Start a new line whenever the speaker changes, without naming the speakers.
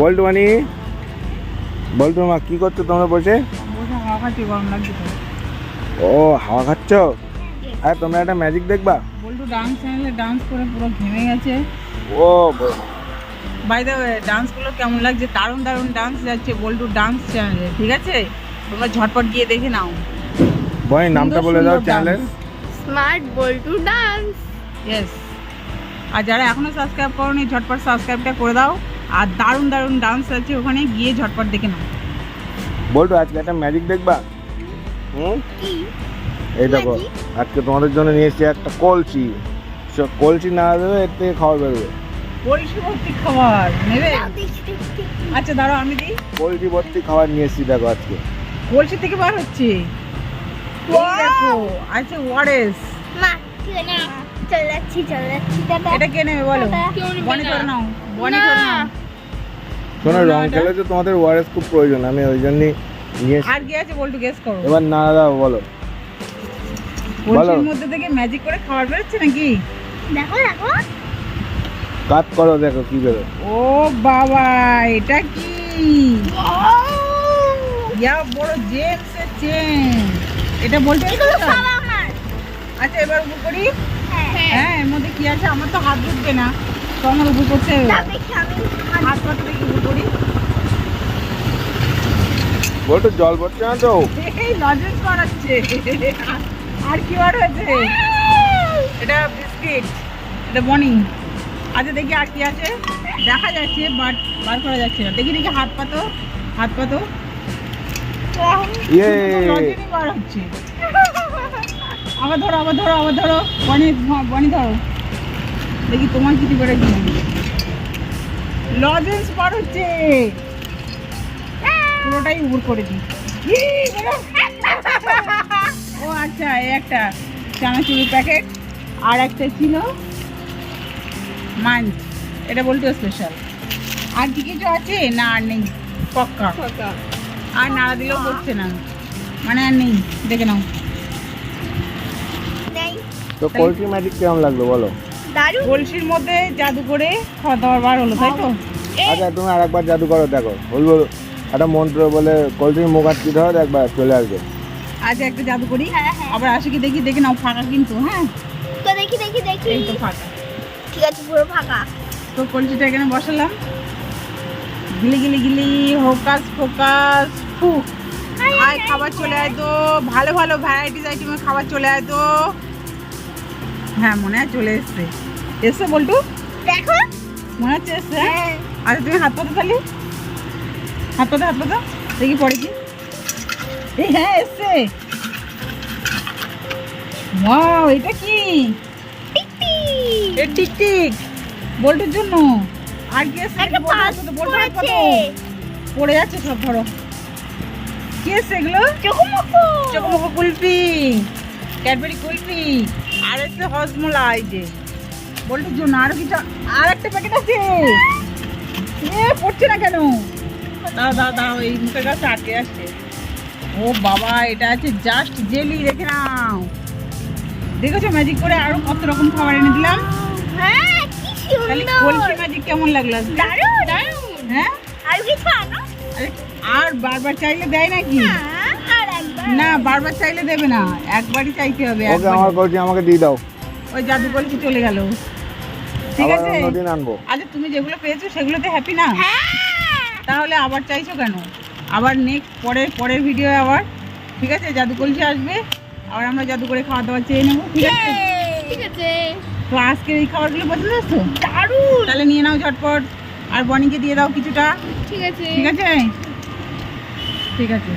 বল্টু মানি বল্টু মা কি করছ তোমরা বসে?
বসে হাওয়া খাচ্ছি গরম লাগছে তো
ও হাওয়া খাচ্ছ? আর তোমরা একটা ম্যাজিক দেখবা?
বল্টু ডান্স চ্যানেলে ডান্স করে পুরো ঘেমে গেছে।
ও
বাই দ্য ওয়ে ডান্সগুলো কেমন লাগছে? দারুণ দারুণ ডান্স যাচ্ছে বল্টু ডান্স চ্যানেলে ঠিক আছে? তোমরা ঝটপট গিয়ে দেখে নাও।
বনি নামটা বলে দাও চ্যানেলের
স্মার্ট বল্টু ডান্স
ইয়েস আর যারা এখনও সাবস্ক্রাইব করোনি ঝটপট সাবস্ক্রাইবটা করে দাও। আর দারুণ দারুণ ডান্স আছে ওখানে গিয়ে ঝটপট দেখে নাও।
বল্টু আজকে একটা ম্যাজিক দেখবা? হুম?
কি?
এই দেখো আজকে তোমাদের জন্য নিয়ে এসেছি একটা কলসি। সব কলসি না দেবে এর থেকে খাবার বেরোবে।
বলছি ভর্তি খাবার নেবে। আচ্ছা দাঁড়াও আমি দিই।
কলসি ভর্তি খাবার নিয়ে এসেছি দেখো আজকে।
কলসি থেকে বার হচ্ছে। দেখো। আচ্ছা ওয়ারেস
মা চলে যাচ্ছি চলে যাচ্ছি টাটা
এটা কে নেবে বলো?
টাটা। কেউ নেবে
বনি
না।
নাও বনি
না।
নাও।
শোনো রং খেলে তো তোমাদের ওয়ারেস খুব প্রয়োজন আমি ওই জন্যই
আর কি আছে বলটু গেস করো।
এবার না দাও বলো।
কলসির মধ্যে থেকে ম্যাজিক করে খাবার বেরোচ্ছে নাকি?
দেখো দেখো।
কাট করো দেখো কি বেরো
ও বাবা এটা কি? ইয়া বড় জেমস চেন এটা বলতে আচ্ছা এবার উপর করি।
হ্যাঁ
এর মধ্যে কি আছে? আমার তো হাত ঢুকবে না। তো আমার করতে হাত পাতে দেখি উপর করি।
বলতো জল পড়ছে না তো?
এই লজেন্স বানাচ্ছে আর কি বার হয়েছে? এটা বিস্কিট। এটা বনি আচ্ছা দেখি আর কি আছে। দেখা যাচ্ছে বাট বার করা যাচ্ছে না। দেখি দেখি হাত পাতো হাত পাতো
ইয়ে।
বার হচ্ছে। আবার ধরো আবার ধরো আবার ধরো। বনি হ্যাঁ, বনি ধরো। দেখি তোমার কিছু বেড়ে কি লজেন্স বার হচ্ছে। পুরোটাই উপর করে দিই। ও আচ্ছা এই একটা চানাচুরির প্যাকেট আর একটা ছিল মাঞ্চ। এটা বলতে স্পেশাল আর কি কিছু আছে? না আর নেই। পক্কা। আর নাড়া দিলেও করছে না। মানে আর নেই। দেখে নাও।
তো কলসি ম্যাজিক কেমন লাগল বলো?
দারুণ।
কলসির মধ্যে জাদু করে খাওয়া দাওয়ার বার হলো তাই তো?
আচ্ছা তুমি আরেকবার জাদু করো দেখো। বলব একটা মন্ত্র বলে কলসির মুখ আটকে হয় একবার চলে আসবে।
আচ্ছা একটা জাদু করি।
হ্যাঁ হ্যাঁ।
আবার আসি কি দেখি দেখি নাও ফাঁকা কিন্তু হ্যাঁ?
তো দেখি দেখি দেখি।
এই তো ফাঁকা।
ঠিক আছে পুরো ফাঁকা।
তো কলসিটা এখানে বসালাম। গিলি গিলি গিলি হোকাস ফোকাস ফু। আয় খাবার চলে আয় তো। ভালো ভালো ভ্যারাইটিস আইটেমের খাবার চলে আয় তো। হ্যাঁ মনে হয় চলে এসছে। এসছে বলটু?
দেখো।
মনে হচ্ছে এসছে হ্যাঁ?
হ্যাঁ।
আচ্ছা তুমি হাত পাতো তাহলে। হাত পাতো হাত পাতো। দেখি পরে কি। এই হ্যাঁ এসছে। ওয়াও এটা কি? টিক টিক বল্টুর জন্য। আর কি এসছে? বল্টু হাত পাতো, পড়ে যাচ্ছে সব ধরো। কি এসছে এগুলো?
চকমকো
চকমকো কুলফি ক্যাডবেরি কুলফি আর এসছে হজমোলা এই যে। বল্টুর জন্য আরও কিছু আর একটা প্যাকেট আছে। এ পড়ছে না কেন? দাও দাও দাও এই মুখের কাছে আটকে আসছে ও বাবা এটা আছে জাস্ট জেলি রেখে নাও। দেখেছ ম্যাজিক করে আরও কত রকম খাবার এনে দিলাম?
হ্যাঁ কি সুন্দর।
কলসি ম্যাজিক কেমন লাগল
দারুণ দারুণ।
হ্যাঁ?
আর কিছু আনো?
আর বারবার চাইলে দেয় নাকি?
একবার
না বারবার চাইলে দেবে না। একবারই চাইতে হবে
ওকে আমার কলসি আমাকে দিয়ে দাও।
ওই জাদু কলসি চলে গেল। ঠিক
আবার
আছে?
অন্যদিন আনব।
আচ্ছা তুমি যেগুলো পেয়েছ সেগুলোতে হ্যাপি না?
হ্যাঁ।
তাহলে আবার চাইছো কেন? আবার নেক্সট পরের পরের ভিডিও আবার। ঠিক আছে? জাদু কলসি আসবে। আবার আমরা জাদু করে খাওয়া দাওয়া চেয়ে নেব ঠিক আছে?
ঠিক আছে।
তো আজকের এই খাবারগুলো পছন্দ হচ্ছে
দারুণ!
তাহলে নিয়ে নাও ঝটপট। আর বনিকে দিয়ে দাও কিছুটা।
ঠিক আছে।
ঠিক আছে? ঠিক আছে।